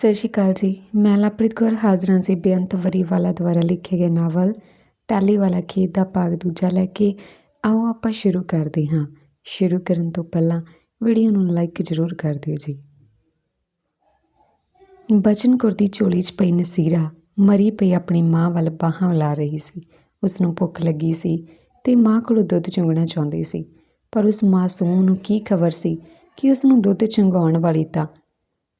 ਸਤਿ ਸ਼੍ਰੀ ਅਕਾਲ ਜੀ। ਮੈਂ ਲਵਪ੍ਰੀਤ ਕੌਰ, ਹਾਜ਼ਰਾਂ ਸੀ ਬੇਅੰਤ ਵਰੀਵਾਲਾ ਦੁਆਰਾ ਲਿਖੇ ਗਏ ਨਾਵਲ ਟਾਲੀ ਵਾਲਾ ਖੇਤ ਦਾ ਭਾਗ ਦੂਜਾ ਲੈ ਕੇ। ਆਓ ਆਪਾਂ ਸ਼ੁਰੂ ਕਰਦੇ ਹਾਂ। ਸ਼ੁਰੂ ਕਰਨ ਤੋਂ ਪਹਿਲਾਂ ਵੀਡੀਓ ਨੂੰ ਲਾਈਕ ਜ਼ਰੂਰ ਕਰ ਦਿਓ ਜੀ। ਬਚਨ ਕੌਰ ਦੀ ਝੋਲੀ 'ਚ ਪਈ ਨਸੀਰਾ ਮਰੀ ਪਈ ਆਪਣੀ ਮਾਂ ਵੱਲ ਬਾਹਾਂ ਉਲਾ ਰਹੀ ਸੀ। ਉਸ ਨੂੰ ਭੁੱਖ ਲੱਗੀ ਸੀ ਤੇ ਮਾਂ ਕੋਲੋਂ ਦੁੱਧ ਚੁੰਗਣਾ ਚਾਹੁੰਦੀ ਸੀ। ਪਰ ਉਸ ਮਾਸੂਮ ਨੂੰ ਕੀ ਖਬਰ ਸੀ ਕਿ ਉਸ ਨੂੰ ਦੁੱਧ ਚੁੰਗਾਉਣ ਵਾਲੀ ਤਾਂ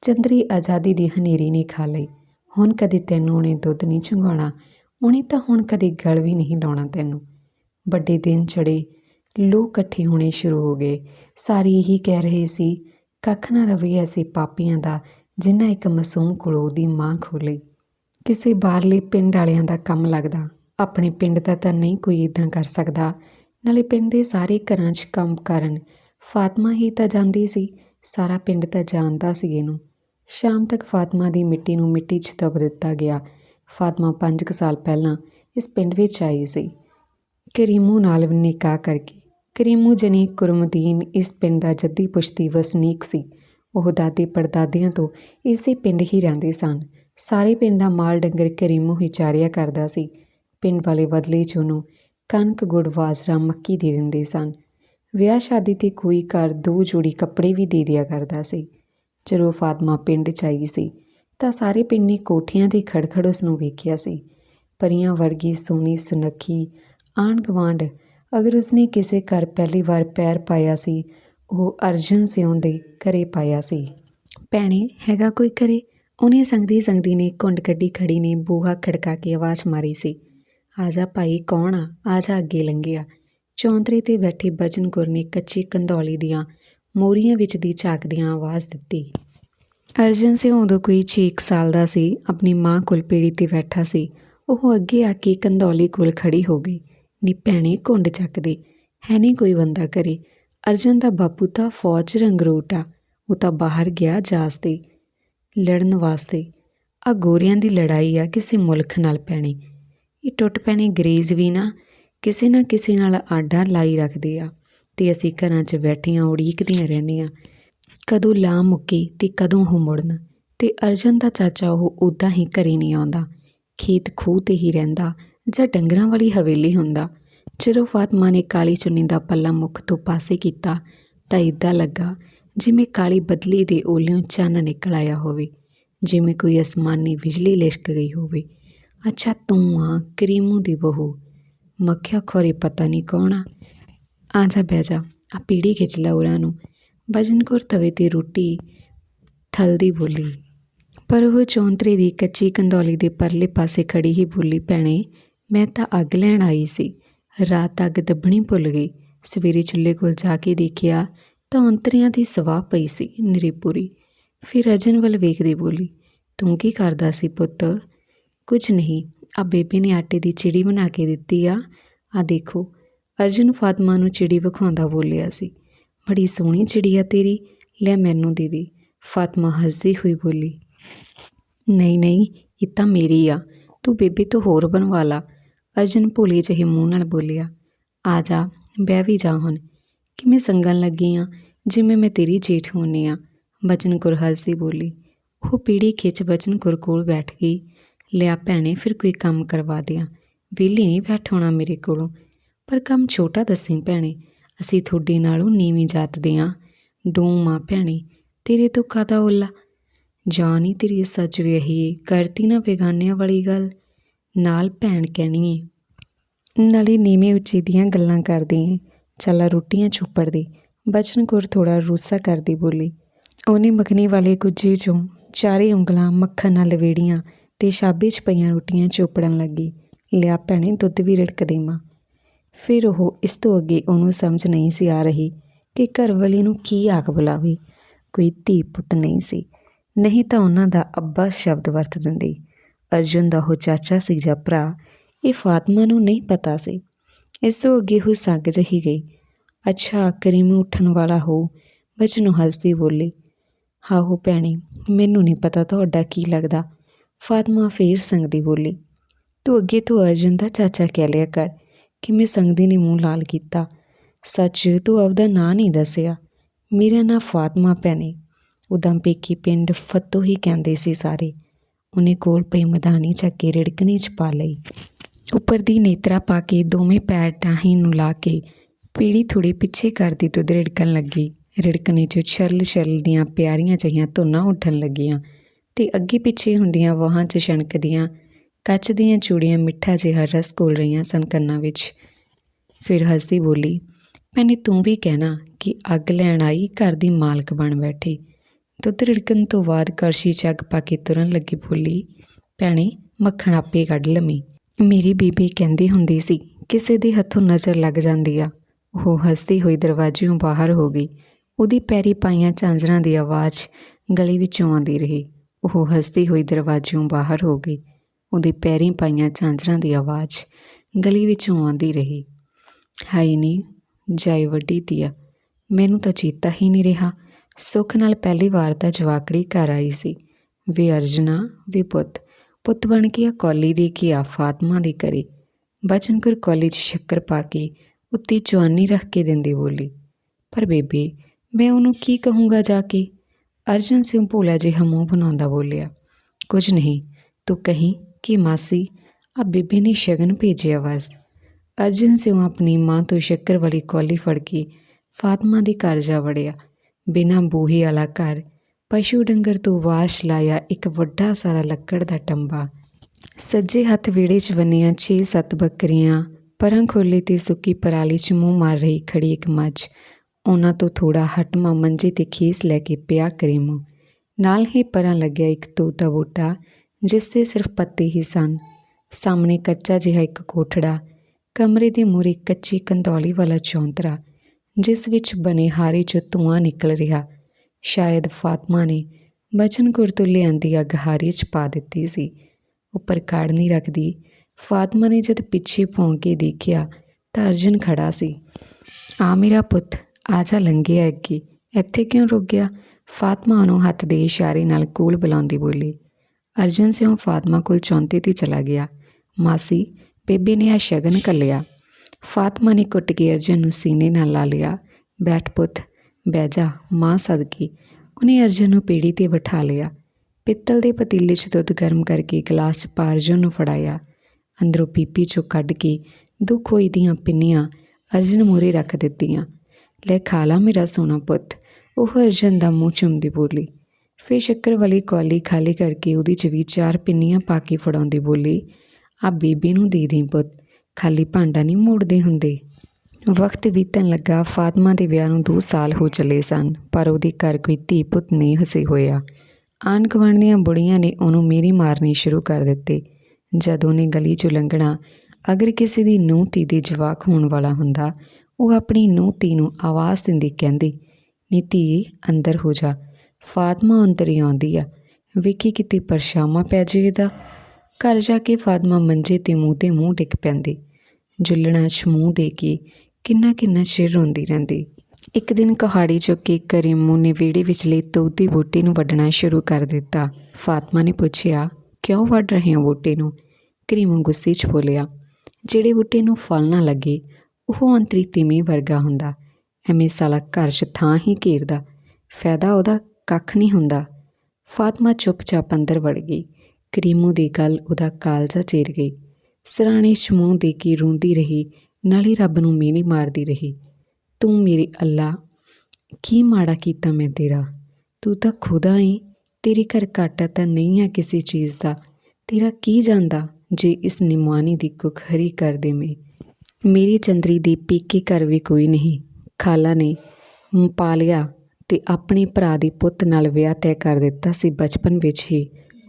ਚੰਦਰੀ ਆਜ਼ਾਦੀ ਦੀ ਹਨੇਰੀ ਨੇ ਖਾ ਲਈ। ਹੁਣ ਕਦੇ ਤੈਨੂੰ ਉਹਨੇ ਦੁੱਧ ਨਹੀਂ ਚੁੰਗਾਉਣਾ ਉਹਨੇ ਤਾਂ ਹੁਣ ਕਦੇ ਗਲ ਵੀ ਨਹੀਂ ਲਾਉਣਾ ਤੈਨੂੰ। ਵੱਡੇ ਦਿਨ ਚੜੇ, ਲੋਕ ਇਕੱਠੇ ਹੋਣੇ ਸ਼ੁਰੂ ਹੋ ਗਏ। ਸਾਰੇ ਇਹੀ ਕਹਿ ਰਹੇ ਸੀ, ਕੱਖ ਨਾ ਰਵੇ ਐਸੇ ਪਾਪੀਆਂ ਦਾ, ਜਿਨ੍ਹਾਂ ਇੱਕ ਮਾਸੂਮ ਕੋਲੋਂ ਉਹਦੀ ਮਾਂ ਖੋ ਲਈ ਕਿਸੇ ਬਾਹਰਲੇ ਪਿੰਡ ਵਾਲਿਆਂ ਦਾ ਕੰਮ ਲੱਗਦਾ, ਆਪਣੇ ਪਿੰਡ ਦਾ ਤਾਂ ਨਹੀਂ ਕੋਈ ਇਦਾਂ ਕਰ ਸਕਦਾ। ਨਾਲੇ ਪਿੰਡ ਦੇ ਸਾਰੇ ਘਰਾਂ 'ਚ ਕੰਮ ਕਰਨ, ਫਾਤਮਾ ਹੀ ਤਾਂ ਜਾਂਦੀ ਸੀ, ਸਾਰਾ ਪਿੰਡ ਤਾਂ ਜਾਣਦਾ ਸੀ ਇਹਨੂੰ। ਸ਼ਾਮ ਤੱਕ ਫਾਤਮਾ ਦੀ ਮਿੱਟੀ ਨੂੰ ਮਿੱਟੀ 'ਚ ਦਬ ਦਿੱਤਾ ਗਿਆ। ਫਾਤਮਾ 5 ਸਾਲ ਪਹਿਲਾਂ ਇਸ ਪਿੰਡ ਵਿੱਚ ਆਈ ਸੀ। ਕਰੀਮੂ ਨਾਲ ਨਿਕਾਹ ਕਰਕੇ ਕਰੀਮੂ ਜਨੀ ਕੁਰਮਦੀਨ ਇਸ ਪਿੰਡ ਦਾ ਜੱਦੀ ਪੁਸ਼ਤੀ ਵਸਨੀਕ ਸੀ। ਉਹ ਦਾਦੇ ਪੜਦਾਦਿਆਂ ਤੋਂ ਇਸੇ ਪਿੰਡ ਹੀ ਰਹਿੰਦੇ ਸਨ। ਸਾਰੇ ਪਿੰਡ ਦਾ ਮਾਲ ਡੰਗਰ ਕਰੀਮੂ ਹੀ ਚਾਰਿਆ ਕਰਦਾ ਸੀ। ਪਿੰਡ ਵਾਲੇ ਬਦਲੇ 'ਚ ਉਹਨੂੰ ਕਣਕ, ਗੁੜ ਬਾਜਰਾ ਮੱਕੀ ਦੇ ਦਿੰਦੇ ਸਨ। ਵਿਆਹ ਸ਼ਾਦੀ ਤੇ ਕੋਈ ਘਰ ਦੋ ਜੋੜੀ ਕੱਪੜੇ ਵੀ ਦੇ ਦਿਆ ਕਰਦਾ ਸੀ। ਜਦੋਂ ਫਾਤਮਾ ਪਿੰਡ 'ਚ ਆਈ ਸੀ, ਤਾਂ ਸਾਰੇ ਪਿੰਡ ਨੇ ਕੋਠੀਆਂ ਦੇ ਖੜਖੜ ਉਸ ਨੂੰ ਵੇਖਿਆ ਸੀ। ਪਰੀਆਂ ਵਰਗੀ ਸੋਹਣੀ ਸੁਨੱਖੀ ਆਂਢ ਗੁਆਂਢ ਅਗਰ ਉਸਨੇ ਕਿਸੇ ਘਰ ਪਹਿਲੀ ਵਾਰ ਪੈਰ ਪਾਇਆ ਸੀ, ਉਹ ਅਰਜਨ ਸਿਉਂ ਦੇ ਘਰੇ ਪਾਇਆ ਸੀ। ਭੈਣੇ, ਹੈਗਾ ਕੋਈ ਘਰੇ? ਉਹਨੇ ਸੰਗਦੀ ਸੰਗਦੀ ਨੇ ਕੁੰਡ ਕੱਢੀ ਖੜੀ ਨੇ ਬੂਹਾ ਖੜਕਾ ਕੇ ਆਵਾਜ਼ ਮਾਰੀ ਸੀ। ਆਜਾ ਭਾਈ, ਕੌਣ ਆ? ਆਜਾ ਅੱਗੇ ਲੰਘਿਆ। ਚੌਂਤਰੇ ਤੇ ਬੈਠੇ ਬਚਨ ਗੁਰ ਨੇ ਕੱਚੀ ਕੰਧੌਲੀ ਦੀਆਂ ਮੋਰੀਆਂ ਵਿੱਚ ਦੀ ਝਾਕਦਿਆਂ ਆਵਾਜ਼ ਦਿੱਤੀ। ਅਰਜਨ ਸਿੰਘ ਉਦੋਂ ਕੋਈ 6 ਸਾਲ ਦਾ ਸੀ, ਆਪਣੀ ਮਾਂ ਕੋਲ ਪੀੜੀ ਤੇ ਬੈਠਾ ਸੀ। ਉਹ ਅੱਗੇ ਆ ਕੇ ਕੰਧੌਲੀ ਕੋਲ ਖੜੀ ਹੋ ਗਈ। ਨੀ ਭੈਣੇ ਕੁੰਡ ਚੱਕਦੇ ਹੈ ਨਹੀਂ ਕੋਈ ਬੰਦਾ ਕਰੇ ਅਰਜਨ ਦਾ ਬਾਪੂ ਤਾਂ ਫੌਜ ਰੰਗਰੋਟ ਆ। ਉਹ ਤਾਂ ਬਾਹਰ ਗਿਆ ਜਾਸ ਤੇ, ਲੜਨ ਵਾਸਤੇ। ਆ ਗੋਰਿਆਂ ਦੀ ਲੜਾਈ ਆ ਕਿਸੇ ਮੁਲਕ ਨਾਲ ਪੈਣੀ। ਇਹ ਟੁੱਟ ਪੈਣੀ ਗਰੇਜ਼ ਵੀ ਨਾ, ਕਿਸੇ ਨਾ ਕਿਸੇ ਨਾਲ ਆਡਾ ਲਾਈ ਰੱਖਦੇ ਆ। ਤੇ ਅਸੀਂ ਘਰਾਂ 'ਚ ਬੈਠੀਆਂ ਉਡੀਕਦੀਆਂ ਰਹਿੰਦੀਆਂ। ਕਦੋਂ ਲਾ ਮੁੱਕੇ ਤੇ ਕਦੋਂ ਉਹ ਮੁੜਨ। ਤੇ ਅਰਜਨ ਦਾ ਚਾਚਾ ਉਹ ਉਦਾਂ ਹੀ ਘਰੇ ਨਹੀਂ ਆਉਂਦਾ। ਖੇਤ ਖੂਹ ਤੇ ਹੀ ਰਹਿੰਦਾ ਜਾਂ ਡੰਗਰਾਂ ਵਾਲੀ ਹਵੇਲੀ ਹੁੰਦਾ। ਜਦੋਂ ਫਾਤਮਾ ਨੇ ਕਾਲੀ ਚੁੰਨੀ ਦਾ ਪੱਲਾ ਮੁੱਖ ਤੋਂ ਪਾਸੇ ਕੀਤਾ ਤਾਂ ਇਦਾਂ ਲੱਗਾ ਜਿਵੇਂ ਕਾਲੀ ਬਦਲੀ ਦੇ ਓਲਿਓਂ ਚੰਨ ਨਿਕਲ ਆਇਆ ਹੋਵੇ, ਜਿਵੇਂ ਕੋਈ ਅਸਮਾਨੀ ਬਿਜਲੀ ਲਿਸ਼ਕ ਗਈ ਹੋਵੇ। ਅੱਛਾ ਤੂੰ ਆ, ਕਰੀਮੂ ਦੀ ਬਹੂ। ਮੱਖਿਆ ਖੋਰੀ ਪਤਾ ਨਹੀਂ ਕੌਣ ਆ। ਆ ਜਾ ਬਹਿ ਜਾ ਆ ਪੀੜੀ ਖਿੱਚ ਲਾ ਉਰਾਂ ਨੂੰ ਭਜਨ ਕੌਰ ਤਵੇ ਤੇ ਰੋਟੀ ਥਲਦੀ ਬੋਲੀ ਪਰ ਉਹ ਚੌਂਤਰੇ ਦੀ ਕੱਚੀ ਕੰਧੌਲੀ ਦੇ ਪਰਲੇ ਪਾਸੇ ਖੜੀ ਹੀ ਬੋਲੀ ਭੈਣੇ ਮੈਂ ਤਾਂ ਅੱਗ ਲੈਣ ਆਈ ਸੀ ਰਾਤ ਅੱਗ ਦੱਬਣੀ ਭੁੱਲ ਗਈ ਸਵੇਰੇ ਚੁੱਲ੍ਹੇ ਕੋਲ ਜਾ ਕੇ ਦੇਖਿਆ ਤਾਂ ਅੰਤਰੀਆਂ ਦੀ ਸਵਾਹ ਪਈ ਸੀ ਨਿਰੀਪੁਰੀ ਫਿਰ ਅਜਨ ਵੱਲ ਵੇਖਦੀ ਬੋਲੀ ਤੂੰ ਕੀ ਕਰਦਾ ਸੀ ਪੁੱਤ ਕੁਝ ਨਹੀਂ ਆ ਬੇਬੇ ਨੇ ਆਟੇ ਦੀ ਚਿੜੀ ਬਣਾ ਕੇ ਦਿੱਤੀ ਆ ਆ ਦੇਖੋ ਅਰਜਨ ਫਾਤਮਾ ਨੂੰ ਚਿੜੀ ਵਿਖਾਉਂਦਾ ਬੋਲਿਆ ਸੀ, ਬੜੀ ਸੋਹਣੀ ਚਿੜੀ ਆ ਤੇਰੀ, ਲੈ ਮੈਨੂੰ ਦੇ ਦੇ। ਫਾਤਮਾ ਹੱਸਦੀ ਹੋਈ ਬੋਲੀ, ਨਹੀਂ ਨਹੀਂ, ਇਹ ਤਾਂ ਮੇਰੀ ਆ, ਤੂੰ ਬੇਬੀ ਤੋਂ ਹੋਰ ਬਣਵਾ ਲਾ। ਅਰਜਨ ਭੋਲੇ ਜਿਹੇ ਮੂੰਹ ਨਾਲ ਬੋਲਿਆ, ਆ ਜਾ, ਬਹਿ ਵੀ ਜਾ ਹੁਣ। ਕਿਵੇਂ ਸੰਗਣ ਲੱਗੀ ਆ? ਜਿਵੇਂ ਮੈਂ ਤੇਰੀ ਜੇਠ ਹੋਣੀ ਆ। ਬਚਨ ਗੁਰ ਹੱਸਦੀ ਬੋਲੀ, ਉਹ ਪੀੜੀ ਖਿੱਚ ਬਚਨ ਗੁਰ ਕੋਲ ਬੈਠ ਗਈ। ਲਿਆ ਭੈਣੇ, ਫਿਰ ਕੋਈ ਕੰਮ ਕਰਵਾ ਦਿਆਂ। ਵਿਹਲੀ ਨਹੀਂ ਬੈਠਣਾ ਮੇਰੇ ਕੋਲੋਂ। ਪਰ ਕੰਮ ਛੋਟਾ ਦੱਸੀ ਭੈਣੇ, ਅਸੀਂ ਤੁਹਾਡੇ ਨਾਲੋਂ ਨੀਵੀਂ ਜਾਤ ਦੇ ਆ। ਡੂੰ ਮਾਂ ਭੈਣੇ, ਤੇਰੇ ਤੋਂ ਕਾਦਾ ਓਲਾ। ਜਾਨੀ ਤੇਰੀ ਸੱਚ ਵੇਹੀ ਕਰਤੀ ਨਾ ਬੇਗਾਨਿਆਂ ਵਾਲੀ ਗੱਲ। ਨਾਲ ਭੈਣ ਕਹਿਣੀ ਏ, ਨਾਲੇ ਨੀਵੇਂ ਉੱਚੀ ਦੀਆਂ ਗੱਲਾਂ ਕਰਦੇ ਏ। ਚੱਲ ਰੋਟੀਆਂ ਚੁੱਪੜ ਦੇ, ਬਚਨ ਗੁਰ ਥੋੜਾ ਰੂਸਾ ਕਰਦੀ ਬੋਲੀ। ਉਹਨੇ ਮੱਖਣੀ ਵਾਲੇ ਕੁੱਜੇ ਚੋਂ ਚਾਰੇ ਉਂਗਲਾਂ ਮੱਖਣ ਨਾਲ ਲਵੇੜੀਆਂ ਤੇ ਛਾਬੇ 'ਚ ਪਈਆਂ ਰੋਟੀਆਂ ਚੋਪੜਨ ਲੱਗੀ। ਲਿਆ ਭੈਣੇ, ਦੁੱਧ ਵੀ ਰੜਕ ਦੇ ਮਾਂ। ਫਿਰ ਉਹ ਇਸ ਤੋਂ ਅੱਗੇ ਉਹਨੂੰ ਸਮਝ ਨਹੀਂ ਸੀ ਆ ਰਹੀ ਕਿ ਘਰਵਾਲੀ ਨੂੰ ਕੀ ਆਖ ਬੁਲਾਵੇ। ਕੋਈ ਧੀ ਪੁੱਤ ਨਹੀਂ ਸੀ। ਨਹੀਂ ਤਾਂ ਉਹਨਾਂ ਦਾ ਅੱਬਾ ਸ਼ਬਦ ਵਰਤ ਦਿੰਦੀ। ਅਰਜੁਨ ਦਾ ਉਹ ਚਾਚਾ ਸੀ ਜਾਂ ਭਰਾ, ਇਹ ਫਾਤਮਾ ਨੂੰ ਨਹੀਂ ਪਤਾ ਸੀ। ਇਸ ਤੋਂ ਅੱਗੇ ਉਹ ਸੰਗ ਜਹੀ ਗਈ। ਅੱਛਾ, ਕਰੀਮ ਉੱਠਣ ਵਾਲਾ ਹੋ ਬਚਨੂ ਹੱਸਦੀ ਬੋਲੀ ਹਾਂ ਹੋ ਭੈਣੇ, ਮੈਨੂੰ ਨਹੀਂ ਪਤਾ ਤੁਹਾਡਾ ਕੀ ਲੱਗਦਾ। ਫਾਤਮਾ ਫੇਰ ਸੰਗਦੀ ਬੋਲੀ, ਤੂੰ ਅੱਗੇ ਤੋਂ ਅਰਜੁਨ ਦਾ ਚਾਚਾ ਕਹਿ ਲਿਆ ਕਰ। ਕਿਵੇਂ ਸੰਗਦੀ ਨੇ ਮੂੰਹ ਲਾਲ ਕੀਤਾ। ਸੱਚ, ਤੂੰ ਆਪਦਾ ਨਾਂ ਨਹੀਂ ਦੱਸਿਆ। ਮੇਰਾ ਨਾਂ ਫਾਤਮਾ ਭੈਣੇ। ਉਦਾਂ ਪੇਕੀ ਪਿੰਡ ਫੱਤੋ ਹੀ ਕਹਿੰਦੇ ਸੀ ਸਾਰੇ। ਉਹਨੇ ਕੋਲ ਪਈ ਮਧਾਣੀ ਚੱਕ ਕੇ ਰਿੜਕਣੀ ਚ ਪਾ ਲਈ। ਉੱਪਰ ਦੀ ਨੇਤਰਾ ਪਾ ਕੇ ਦੋਵੇਂ ਪੈਰ ਟਾਹੀਂ ਨੂੰ ਲਾ ਕੇ ਪੀੜੀ ਥੋੜੀ ਪਿੱਛੇ ਕਰਦੀ ਦੁੱਧ ਰਿੜਕਣ ਲੱਗੀ। ਰਿੜਕਣੇ 'ਚ ਛਰਲ ਛਰਲ ਦੀਆਂ ਪਿਆਰੀਆਂ ਜਿਹੀਆਂ ਧੁਨਾਂ ਉੱਠਣ ਲੱਗੀਆਂ ਤੇ ਅੱਗੇ ਪਿੱਛੇ ਹੁੰਦੀਆਂ ਵਾਹਾਂ 'ਚ ਛਣਕਦੀਆਂ। ਕੱਚ ਦੀਆਂ ਚੂੜੀਆਂ ਮਿੱਠਾ ਜਿਹਾ ਰਸ ਘੋਲ ਰਹੀਆਂ ਸਨ ਕੰਨਾਂ ਵਿੱਚ। ਫਿਰ ਹੱਸਦੀ ਬੋਲੀ, ਮੈਨੇ ਤੂੰ ਵੀ ਕਹਿਣਾ ਕਿ ਅੱਗ ਲੈਣ ਆਈ, ਘਰ ਦੀ ਮਾਲਕ ਬਣ ਬੈਠੀ। ਦੁੱਧ ਰਿੜਕਣ ਤੋਂ ਬਾਅਦ ਕਰਸ਼ੀ 'ਚ ਅੱਗ ਪਾ ਕੇ ਤੁਰਨ ਲੱਗੀ ਬੋਲੀ, ਭੈਣੇ, ਮੱਖਣ ਆਪੇ ਕੱਢ ਲਵੀਂ। ਮੇਰੀ ਬੀਬੀ ਕਹਿੰਦੀ ਹੁੰਦੀ ਸੀ, ਕਿਸੇ ਦੇ ਹੱਥੋਂ ਨਜ਼ਰ ਲੱਗ ਜਾਂਦੀ ਆ ਉਹ ਹੱਸਦੀ ਹੋਈ ਦਰਵਾਜ਼ਿਓਂ ਬਾਹਰ ਹੋ ਗਈ। ਉਹਦੀ ਪੈਰੀ ਪਾਈਆਂ ਝਾਂਜਰਾਂ ਦੀ ਆਵਾਜ਼ ਗਲੀ ਵਿੱਚੋਂ ਆਉਂਦੀ ਰਹੀ। ਉਹ ਹੱਸਦੀ ਹੋਈ ਦਰਵਾਜ਼ਿਓਂ ਬਾਹਰ ਹੋ ਗਈ। ਉਹਦੀ ਪੈਰੀ ਪਾਈਆਂ ਝਾਂਜਰਾਂ ਦੀ ਆਵਾਜ਼ ਗਲੀ ਵਿੱਚੋਂ ਆਉਂਦੀ ਰਹੀ। ਹਾਈ ਨੀ ਜਾਈ ਵੱਡੀ ਧੀਆ, ਮੈਨੂੰ ਤਾਂ ਚੇਤਾ ਹੀ ਨਹੀਂ ਰਿਹਾ। ਸੁੱਖ ਨਾਲ ਪਹਿਲੀ ਵਾਰ ਤਾਂ ਜਵਾਕੜੀ ਘਰ ਆਈ ਸੀ। ਵੇ ਅਰਜਨਾ, ਵੇ ਪੁੱਤ ਪੁੱਤ ਬਣ ਕੇ ਆ ਕੌਲੀ ਦੇ ਕੇ ਆ, ਫਾਤਮਾ ਦੀ ਕਰੀ ਬਚਨਕੁਰ ਕੌਲੀ 'ਚ ਸ਼ੱਕਰ ਪਾ ਕੇ ਉੱਤੇ ਚਵਾਨੀ ਰੱਖ ਕੇ ਦਿੰਦੀ ਬੋਲੀ, ਪਰ ਬੇਬੇ, ਮੈਂ ਉਹਨੂੰ ਕੀ ਕਹੂੰਗਾ ਜਾ ਕੇ? ਅਰਜਨ ਸਿੰਘ ਭੋਲਾ ਜਿਹਾ ਮੂੰਹ ਬਣਾਉਂਦਾ ਬੋਲਿਆ, ਕੁਝ ਨਹੀਂ, ਤੂੰ ਕਹੀਂ ਕਿ ਮਾਸੀ ਆ ਬੀਬੀ ਨੇ ਸ਼ਗਨ ਭੇਜਿਆ ਬਸ ਅਰਜਨ ਸਿੰਘ ਆਪਣੀ ਮਾਂ ਤੋਂ ਸ਼ੱਕਰ ਵਾਲੀ ਕੌਲੀ ਫੜ ਕੇ ਫਾਤਮਾ ਦੇ ਘਰ ਜਾ ਵੜਿਆ। ਬਿਨਾਂ ਬੂਹੇ ਵਾਲਾ ਘਰ, ਪਸ਼ੂ ਡੰਗਰ ਤੋਂ ਵਾਸ਼ ਲਾਇਆ ਇੱਕ ਵੱਡਾ ਸਾਰਾ ਲੱਕੜ ਦਾ ਟੰਬਾ। ਸੱਜੇ ਹੱਥ ਵਿਹੜੇ 'ਚ ਬੰਨੀਆਂ 6-7 ਬੱਕਰੀਆਂ, ਪਰਾਂ ਖੋਲੇ ਤੇ ਸੁੱਕੀ ਪਰਾਲੀ 'ਚ ਮੂੰਹ ਮਾਰ ਰਹੀ ਖੜੀ ਇੱਕ ਮੱਝ। ਉਹਨਾਂ ਤੋਂ ਥੋੜਾ ਹਟਮਾ ਮੰਜੇ ਤੇ ਖੇਸ ਲੈ ਕੇ ਪਿਆ ਕਰੀਮੋ। ਨਾਲ ਹੀ ਪਰਾਂ ਲੱਗਿਆ ਇੱਕ ਤੋਤਾ ਬੂਟਾ ਜਿਸ ਤੇ ਸਿਰਫ ਪੱਤੇ ਹੀ ਸਨ। ਸਾਹਮਣੇ ਕੱਚਾ ਜਿਹਾ ਇੱਕ ਕੋਠੜਾ, ਕਮਰੇ ਦੇ ਮੂਹਰੇ ਕੱਚੀ ਕੰਦੌਲੀ ਵਾਲਾ ਚੌਂਤਰਾ, ਜਿਸ ਵਿੱਚ ਬਨੇ ਹਾਰੇ 'ਚੋਂ ਧੂੰਆਂ ਨਿਕਲ ਰਿਹਾ। ਸ਼ਾਇਦ ਫਾਤਮਾ ਨੇ ਬਚਨਕੁਰ ਤੋਂ ਲਿਆਂਦੀ ਅੱਗ ਹਾਰੀ 'ਚ ਪਾ ਦਿੱਤੀ ਸੀ। ਉੱਪਰ ਕਾੜ ਨਹੀਂ ਰੱਖਦੀ, ਫਾਤਮਾ ਨੇ ਜਦ ਪਿੱਛੇ ਭੌਂਕ ਕੇ ਦੇਖਿਆ ਤਾਂ ਅਰਜਨ ਖੜਾ ਸੀ। ਆ ਮੇਰਾ ਪੁੱਤ, ਆ ਜਾ ਲੰਘਿਆ ਅੱਗੇ। ਇੱਥੇ ਕਿਉਂ ਰੁਕ ਗਿਆ? ਫਾਤਮਾ ਨੂੰ ਹੱਥ ਦੇ ਇਸ਼ਾਰੇ ਨਾਲ ਕੋਲ ਬੁਲਾਉਂਦੀ ਬੋਲੀ। ਅਰਜਨ ਸਿਉਂ ਫਾਤਮਾ ਕੋਲ ਚੌਂਤੇ ਤੇ ਚਲਾ ਗਿਆ। ਮਾਸੀ, ਬੇਬੇ ਨੇ ਆ ਸ਼ਗਨ ਕੱਲਿਆ ਫਾਤਮਾ ਨੇ ਕੁੱਟ ਕੇ ਅਰਜਨ ਨੂੰ ਸੀਨੇ ਨਾਲ ਲਾ ਲਿਆ। ਬੈਠ ਪੁੱਤ, ਬਹਿ ਜਾ, ਮਾਂ ਸਦਕੀ। ਉਹਨੇ ਅਰਜਨ ਨੂੰ ਪੇੜੀ ਤੇ ਬਿਠਾ ਲਿਆ। ਪਿੱਤਲ ਦੇ ਪਤੀਲੇ 'ਚ ਦੁੱਧ ਗਰਮ ਕਰਕੇ ਗਲਾਸ 'ਚ ਪਾ ਅਰਜਨ ਨੂੰ ਫੜਾਇਆ। ਅੰਦਰੋਂ ਪੀਪੀ 'ਚੋਂ ਕੱਢ ਕੇ ਦੋ ਖੋਈ ਦੀਆਂ ਪਿੰਨੀਆਂ ਅਰਜਨ ਮੂਹਰੇ ਰੱਖ ਦਿੱਤੀਆਂ। ਲੈ ਖਾ ਲਾ ਮੇਰਾ ਸੋਨਾ ਪੁੱਤ, ਉਹ ਅਰਜਨ ਦਾ ਮੂੰਹ ਚੁੰਮਦੀ ਬੋਲੀ। ਫਿਰ ਸ਼ੱਕਰ ਵਾਲੀ ਕੌਲੀ ਖਾਲੀ ਕਰਕੇ ਉਹਦੇ 'ਚ ਵੀ ਚਾਰ ਪਿੰਨੀਆਂ ਪਾ ਕੇ ਫੜਾਉਂਦੀ ਬੋਲੀ, ਆ ਬੀਬੀ ਨੂੰ ਦੇ ਦੇ ਪੁੱਤ, ਖਾਲੀ ਭਾਂਡਾ ਨਹੀਂ ਮੋੜਦੇ ਹੁੰਦੇ। ਵਕਤ ਬੀਤਣ ਲੱਗਾ, ਫਾਤਮਾ ਦੇ ਵਿਆਹ ਨੂੰ 2 ਸਾਲ ਹੋ ਚੱਲੇ ਸਨ, ਪਰ ਉਹਦੇ ਘਰ ਕੋਈ ਧੀ ਪੁੱਤ ਨਹੀਂ ਹਸੇ ਹੋਇਆ। ਆਣ ਗੁਆਂਢ ਦੀਆਂ ਬੁੜੀਆਂ ਨੇ ਉਹਨੂੰ ਮੇਰੀ ਮਾਰਨੀ ਸ਼ੁਰੂ ਕਰ ਦਿੱਤੀ। ਜਦ ਉਹਨੇ ਗਲੀ 'ਚੋਂ ਲੰਘਣਾ, ਅਗਰ ਕਿਸੇ ਦੀ ਨੂੰਹ ਧੀ ਦੇ ਜਵਾਕ ਹੋਣ ਵਾਲਾ ਹੁੰਦਾ, ਉਹ ਆਪਣੀ ਨੂੰਹ ਧੀ ਨੂੰ ਆਵਾਜ਼ ਦਿੰਦੀ ਕਹਿੰਦੀ, ਨੀ ਧੀਏ ਅੰਦਰ ਹੋ ਜਾ। ਫਾਤਮਾ ਅੰਦਰ ਆਉਂਦੀ ਆ। ਵੇਖੀ ਕਿਤੇ ਪਰਛਾਵਾਂ ਪੈ ਜੇ ਇਹਦਾ। ਘਰ ਜਾ ਕੇ ਫਾਤਮਾ ਮੰਜੇ ਤੇ ਮੂੰਹ ਤੇ ਮੂੰਹ ਟਿਕ ਪੈਂਦੀ। ਜੁੱਲਣਾ 'ਚ ਮੂੰਹ ਦੇ ਕੇ ਕਿੰਨਾ ਕਿੰਨਾ ਚਿਰ ਰੋਂਦੀ ਰਹਿੰਦੀ। ਇੱਕ ਦਿਨ ਕਹਾੜੀ ਚੁੱਕ ਕੇ ਕਰੀਮੂ ਨੇ ਵਿਹੜੇ ਵਿਚਲੇ ਤੋਤੀ ਬੂਟੇ ਨੂੰ ਵੱਢਣਾ ਸ਼ੁਰੂ ਕਰ ਦਿੱਤਾ। ਫਾਤਮਾ ਨੇ ਪੁੱਛਿਆ, ਕਿਉਂ ਵੱਢ ਰਹੇ ਹੋ ਬੂਟੇ ਨੂੰ? ਕਰੀਮੂ ਗੁੱਸੇ 'ਚ ਬੋਲਿਆ, ਜਿਹੜੇ ਬੂਟੇ ਨੂੰ ਫਲ ਨਾ ਲੱਗੇ, ਉਹ ਅੰਤਰੀ ਤਿਮੀ ਵਰਗਾ ਹੁੰਦਾ। ਐਵੇਂ ਸਾਲਾ ਘਰ 'ਚ ਥਾਂ ਹੀ ਘੇਰਦਾ। ਫਾਇਦਾ ਉਹਦਾ ਕੱਖ ਨਹੀਂ ਹੁੰਦਾ। ਫਾਤਮਾ ਚੁੱਪਚਾਪ ਅੰਦਰ ਵੜ ਗਈ। ਕਰੀਮੂ ਦੀ ਗੱਲ ਉਹਦਾ ਕਾਲਜਾ ਚੀਰ ਗਈ। ਸਰਾਣੇ ਸ਼ਮੂਹ ਦੇ ਕੇ ਰੋਂਦੀ ਰਹੀ, ਨਾਲੇ ਰੱਬ ਨੂੰ ਮੀਨੀ ਮਾਰਦੀ ਰਹੀ। ਤੂੰ ਮੇਰੇ ਅੱਲਾ, ਕੀ ਮਾੜਾ ਕੀਤਾ ਮੈਂ ਤੇਰਾ? ਤੂੰ ਤਾਂ ਖੁਦਾ ਏ ਤੇਰੇ ਘਰ ਘਾਟਾ ਤਾਂ ਨਹੀਂ ਆ ਕਿਸੇ ਚੀਜ਼ ਦਾ। ਤੇਰਾ ਕੀ ਜਾਂਦਾ ਜੇ ਇਸ ਨਿਮਾਨੀ ਦੀ ਕੁੱਖ ਹਰੀ ਕਰ ਦੇਵੇਂ? ਮੇਰੀ ਚੰਦਰੀ ਦੀ ਪੀਕੇ ਘਰ ਵੀ ਕੋਈ ਨਹੀਂ। ਖਾਲਾ ਨੇ ਪਾਲਿਆ ਤੇ ਆਪਣੇ ਭਰਾ ਦੀ ਪੁੱਤ ਨਾਲ ਵਿਆਹ ਤੈਅ ਕਰ ਦਿੱਤਾ ਸੀ ਬਚਪਨ ਵਿੱਚ ਹੀ।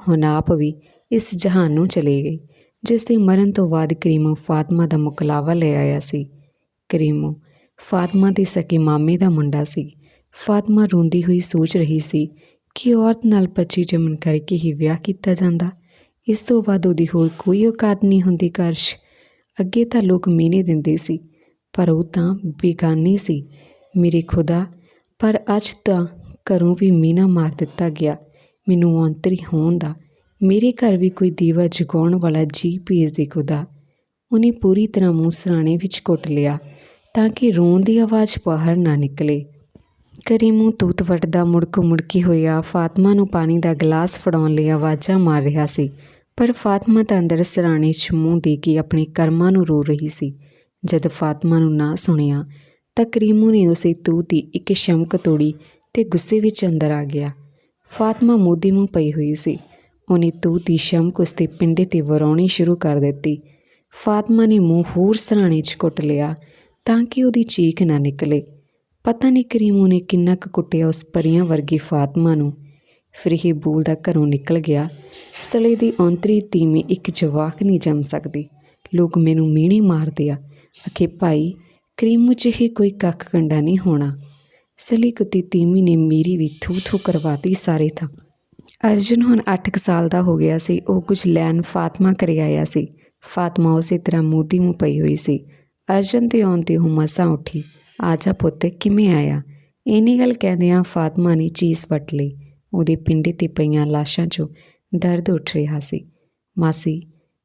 ਹੁਣ ਆਪ ਵੀ ਇਸ ਜਹਾਨ ਨੂੰ ਚਲੀ ਗਈ, ਜਿਸ ਦੇ ਮਰਨ ਤੋਂ ਬਾਅਦ ਕਰੀਮੋ ਫਾਤਮਾ ਦਾ ਮੁਕਲਾਵਾ ਲੈ ਆਇਆ ਸੀ। ਕਰੀਮੋ ਫਾਤਮਾ ਦੇ ਸਕੇ ਮਾਮੇ ਦਾ ਮੁੰਡਾ ਸੀ। ਫਾਤਮਾ ਰੋਂਦੀ ਹੋਈ ਸੋਚ ਰਹੀ ਸੀ ਕਿ ਔਰਤ ਨਾਲ ਪੱਚੀ ਜੰਮਣ ਕਰਕੇ ਹੀ ਵਿਆਹ ਕੀਤਾ ਜਾਂਦਾ। ਇਸ ਤੋਂ ਬਾਅਦ ਉਹਦੀ ਹੋਰ ਕੋਈ ਔਕਾਤ ਨਹੀਂ ਹੁੰਦੀ ਘਰ ਅੱਗੇ ਤਾਂ ਲੋਕ ਮੀਨੇ ਦਿੰਦੇ ਸੀ, ਪਰ ਉਹ ਤਾਂ ਬੇਗਾਨੀ ਸੀ। ਮੇਰੇ ਖੁਦਾ ਪਰ ਅੱਜ ਤਾਂ ਘਰੋਂ ਵੀ ਮੀਨਾ ਮਾਰ ਦਿੱਤਾ ਗਿਆ। ਮੈਨੂੰ ਅੰਤਰੀ ਹੋਣ ਦਾ। ਮੇਰੇ ਘਰ ਵੀ ਕੋਈ ਦੀਵਾ ਜਗਾਉਣ ਵਾਲਾ ਜੀ ਭੇਜ ਦੇ ਖੁਦਾ। ਉਹਨੇ ਪੂਰੀ ਤਰ੍ਹਾਂ ਮੂੰਹ ਸਰਾਣੇ ਵਿੱਚ ਕੁੱਟ ਲਿਆ ਤਾਂ ਕਿ ਰੋਣ ਦੀ ਆਵਾਜ਼ ਬਾਹਰ ਨਾ ਨਿਕਲੇ। ਕਰੀਮੂ ਤੂਤ ਵੱਟਦਾ ਮੁੜਕੋ ਮੁੜਕੀ ਹੋਇਆ। ਫਾਤਮਾ ਨੂੰ ਪਾਣੀ ਦਾ ਗਲਾਸ ਫੜਾਉਣ ਲਈ ਆਵਾਜ਼ਾਂ ਮਾਰ ਰਿਹਾ ਸੀ। ਪਰ ਫਾਤਮਾ ਤਾਂ ਅੰਦਰ ਸਰਾਣੇ 'ਚ ਮੂੰਹ ਦੇ ਕੇ ਆਪਣੇ ਕਰਮਾਂ ਨੂੰ ਰੋ ਰਹੀ ਸੀ। ਜਦ ਫਾਤਮਾ ਨੂੰ ਨਾ ਸੁਣਿਆ ਤਾਂ ਕਰੀਮੂ ਨੇ ਉਸੇ ਤੂਤ ਦੀ ਇੱਕ ਸ਼ਮਕ ਤੋੜੀ ਤੇ ਗੁੱਸੇ ਵਿੱਚ ਅੰਦਰ ਆ ਗਿਆ। ਫਾਤਮਾ ਮੋਦੀ ਮੂੰਹ ਪਈ ਹੋਈ ਸੀ। ਉਹਨੇ ਤੂਤ ਦੀ ਸ਼ਮਕ ਉਸਦੇ ਪਿੰਡੇ ਤੇ ਵਰਾਉਣੀ ਸ਼ੁਰੂ ਕਰ ਦਿੱਤੀ। ਫਾਤਮਾ ਨੇ ਮੂੰਹ ਹੋਰ ਸਰਾਣੇ 'ਚ ਕੁੱਟ ਲਿਆ ਤਾਂ ਕਿ ਉਹਦੀ ਚੀਕ ਨਾ ਨਿਕਲੇ। ਪਤਾ ਨਹੀਂ ਕਰੀਮੂ ਨੇ ਕਿੰਨਾ ਕੁ ਕੁੱਟਿਆ ਉਸ ਪਰੀਆਂ ਵਰਗੀ ਫਾਤਮਾ ਨੂੰ। ਫਿਰ ਇਹ ਬੋਲਦਾ ਘਰੋਂ ਨਿਕਲ ਗਿਆ। ਸਲੇ ਦੀ ਔਂਤਰੀ ਤੀਵੀਂ ਇੱਕ ਜਵਾਕ ਨਹੀਂ ਜੰਮ ਸਕਦੀ। ਲੋਕ ਮੈਨੂੰ ਮੀਣੀ ਮਾਰਦੇ ਆ ਅਖੇ ਭਾਈ ਕਰੀਮ 'ਚ ਹੀ ਕੋਈ ਕੱਖ ਕੰਡਾ ਨਹੀਂ ਹੋਣਾ। ਸਲੀ ਕੁੱਤੀ ਤੀਵੀਂ ਨੇ ਮੇਰੀ ਵੀ ਥੂ ਥੂ ਕਰਵਾਤੀ ਸਾਰੇ ਥਾਂ। ਅਰਜੁਨ ਹੁਣ 8 ਸਾਲ ਦਾ ਹੋ ਗਿਆ ਸੀ, ਉਹ ਕੁਝ ਲੈਣ ਫਾਤਮਾ ਕਰੇ ਆਇਆ ਸੀ। ਫਾਤਮਾ ਉਸੇ ਤਰ੍ਹਾਂ ਮੋਦੀ ਨੂੰ ਪਈ ਹੋਈ ਸੀ। ਅਰਜਨ ਤੇ ਆਉਣ ਤੇ ਉਹ ਮਸਾਂ ਉੱਠੀ। ਆਜਾ ਪੁੱਤ, ਕਿਵੇਂ ਆਇਆ? ਇੰਨੀ ਗੱਲ ਕਹਿੰਦਿਆਂ ਫਾਤਮਾ ਨੇ ਚੀਜ਼ ਵੱਟ ਲਈ। ਉਹਦੇ ਪਿੰਡੇ ਤੇ ਪਈਆਂ ਲਾਸ਼ਾਂ 'ਚੋਂ ਦਰਦ ਉੱਠ ਰਿਹਾ ਸੀ। ਮਾਸੀ,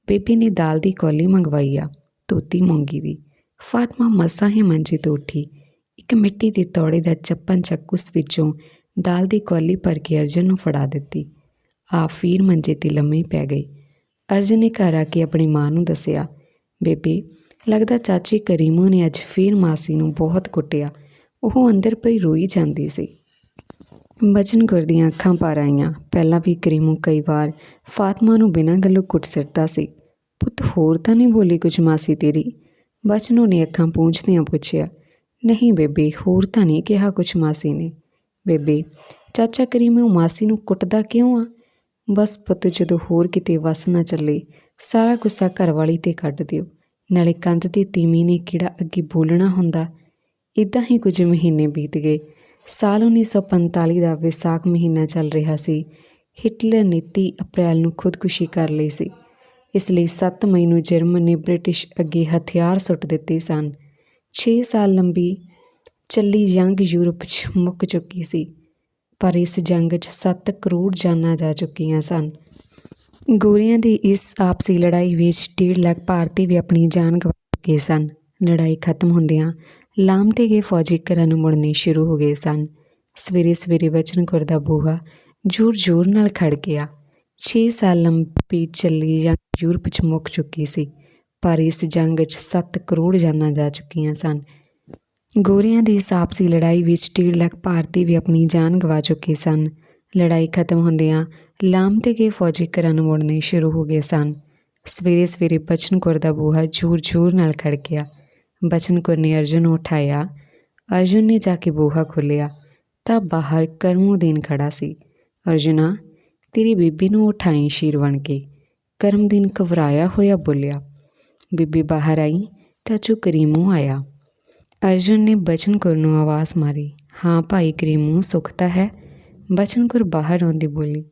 ਬੇਬੀ ਨੇ ਦਾਲ ਦੀ ਕੌਲੀ ਮੰਗਵਾਈ ਆ ਤੋਤੀ ਮੂੰਗੀ ਦੀ। ਫਾਤਮਾ ਮਸਾਂ ਹੀ ਮੰਜੇ ਤੋਂ ਉੱਠੀ। ਇੱਕ ਮਿੱਟੀ ਦੇ ਤੌੜੇ ਦਾ ਚੱਪਨ ਚੱਕੂਸ ਵਿੱਚੋਂ ਦਾਲ ਦੀ ਕੌਲੀ ਭਰ ਕੇ ਅਰਜਨ ਨੂੰ ਫੜਾ ਦਿੱਤੀ। ਆ ਫੀਰ ਮੰਜੇ ਤੇ ਲੰਮੀ ਪੈ ਗਈ। ਅਰਜਨ ਨੇ ਘਰ ਆ ਕੇ ਆਪਣੀ ਮਾਂ ਨੂੰ ਦੱਸਿਆ, ਬੇਬੇ, ਲੱਗਦਾ ਚਾਚੀ ਕਰੀਮੂ ਨੇ ਅੱਜ ਫੇਰ ਮਾਸੀ ਨੂੰ ਬਹੁਤ ਕੁੱਟਿਆ। ਉਹ ਅੰਦਰ ਪਈ ਰੋਈ ਜਾਂਦੀ ਸੀ। ਬਚਨ ਗੁਰ ਦੀਆਂ ਅੱਖਾਂ ਭਰ ਆਈਆਂ। ਪਹਿਲਾਂ ਵੀ ਕਰੀਮੂ ਕਈ ਵਾਰ ਫਾਤਮਾ ਨੂੰ ਬਿਨਾਂ ਗੱਲੋਂ ਕੁੱਟ ਸਿੱਟਦਾ ਸੀ। ਪੁੱਤ, ਹੋਰ ਤਾਂ ਨਹੀਂ ਬੋਲੀ ਕੁਝ ਮਾਸੀ ਤੇਰੀ? ਬਚਨੋਂ ਨੇ ਅੱਖਾਂ ਪੂੰਝਦਿਆਂ ਪੁੱਛਿਆ, ਨਹੀਂ ਬੇਬੇ, ਹੋਰ ਤਾਂ ਨਹੀਂ ਕਿਹਾ ਕੁਛ ਮਾਸੀ ਨੇ? ਬੇਬੇ, ਚਾਚਾ ਕਰੀਮੂ ਮਾਸੀ ਨੂੰ ਕੁੱਟਦਾ ਕਿਉਂ ਆ? ਬਸ ਪੁੱਤ, ਜਦੋਂ ਹੋਰ ਕਿਤੇ ਵਸ ਨਾ ਚੱਲੇ, ਸਾਰਾ ਗੁੱਸਾ ਘਰਵਾਲੀ ਤੇ ਕੱਢ ਦਿਓ। ਨਾਲੇ ਕੰਧ ਦੀ ਤੀਮੀ ਨੇ ਕਿਹੜਾ ਅੱਗੇ ਬੋਲਣਾ ਹੁੰਦਾ? ਇਦਾਂ ਹੀ ਕੁਝ ਮਹੀਨੇ ਬੀਤ ਗਏ। ਸਾਲ 1945 ਦਾ ਵਿਸਾਖ ਮਹੀਨਾ ਚੱਲ ਰਿਹਾ ਸੀ। ਹਿਟਲਰ ਨੇ 30 ਅਪ੍ਰੈਲ ਨੂੰ ਖੁਦਕੁਸ਼ੀ ਕਰ ਲਈ ਸੀ। ਇਸ ਲਈ 7 ਮਈ ਨੂੰ ਜਰਮਨ ਨੇ ਬ੍ਰਿਟਿਸ਼ ਅੱਗੇ ਹਥਿਆਰ ਸੁੱਟ ਦਿੱਤੇ ਸਨ। 6 ਸਾਲ ਲੰਬੀ ਚੱਲੀ ਜੰਗ ਯੂਰਪ 'ਚ ਮੁੱਕ ਚੁੱਕੀ ਸੀ, ਪਰ ਇਸ ਜੰਗ 'ਚ 7 ਕਰੋੜ ਜਾਨਾਂ ਜਾ ਚੁੱਕੀਆਂ ਸਨ। ਗੋਰਿਆਂ ਦੀ ਇਸ ਆਪਸੀ ਲੜਾਈ ਵਿੱਚ 1.5 ਲੱਖ ਭਾਰਤੀ ਵੀ ਆਪਣੀ ਜਾਨ ਗਵਾ ਗਏ ਸਨ। ਲੜਾਈ ਖਤਮ ਹੁੰਦਿਆਂ ਲਾਮ ਤੇ ਗਏ ਫੌਜੀ ਘਰਾਂ ਨੂੰ ਮੁੜਨੇ ਸ਼ੁਰੂ ਹੋ ਗਏ ਸਨ। ਸਵੇਰੇ ਸਵੇਰੇ ਵਚਨ ਕੌਰ ਦਾ ਬੂਹਾ ਜ਼ੋਰ ਜ਼ੋਰ ਨਾਲ ਖੜ ਗਿਆ। 6 ਸਾਲ ਲੰਬੀ ਚੱਲੀ ਜੰਗ ਯੂਰਪ 'ਚ ਮੁੱਕ ਚੁੱਕੀ ਸੀ, ਪਰ ਇਸ ਜੰਗ ਵਿੱਚ 7 ਕਰੋੜ ਜਾਨਾਂ ਜਾ ਚੁੱਕੀਆਂ ਸਨ। ਗੋਰਿਆਂ ਦੀ ਸਾਪਸੀ ਲੜਾਈ ਵਿੱਚ 1.5 ਲੱਖ ਭਾਰਤੀ ਵੀ ਆਪਣੀ ਜਾਨ ਗਵਾ ਚੁੱਕੇ ਸਨ। ਲੜਾਈ ਖਤਮ ਹੁੰਦਿਆਂ ਲਾਮ ਤੇ ਗਏ ਫੌਜੀ ਘਰਾਂ ਨੂੰ ਮੁੜਨੇ ਸ਼ੁਰੂ ਹੋ ਗਏ ਸਨ। ਸਵੇਰੇ ਸਵੇਰੇ ਬਚਨ ਕੌਰ ਦਾ ਬੂਹਾ ਜ਼ੋਰ ਜ਼ੋਰ ਨਾਲ ਖੜ ਗਿਆ ਬਚਨ ਕੌਰ ਨੇ ਅਰਜੁਨ ਨੂੰ ਉਠਾਇਆ। ਅਰਜੁਨ ਨੇ ਜਾ ਕੇ ਬੂਹਾ ਖੋਲ੍ਹਿਆ। ਤਾਂ ਬਾਹਰ ਕਰਮੋਦੀਨ ਖੜਾ ਸੀ। ਅਰਜੁਨਾ ਤੇਰੀ ਬੀਬੀ ਨੂੰ ਉਠਾਈ ਸ਼ੀਰ ਬਣ ਕੇ। ਕਰਮਦੀਨ ਘਬਰਾਇਆ ਹੋਇਆ ਬੋਲਿਆ, ਬੀਬੀ ਬਾਹਰ ਆਈ, ਚਾਚੂ ਚੂ ਕਰੀਮੂ ਆਇਆ। ਅਰਜੁਨ ਨੇ ਬਚਨ ਕੌਰ ਨੂੰ ਆਵਾਜ਼ ਮਾਰੀ, ਹਾਂ ਭਾਈ ਕਰੀਮੂ ਸੁਖਤਾ ਹੈ? ਬਚਨ ਕੌਰ ਬਾਹਰ ਆਉਂਦੀ ਬੋਲੀ,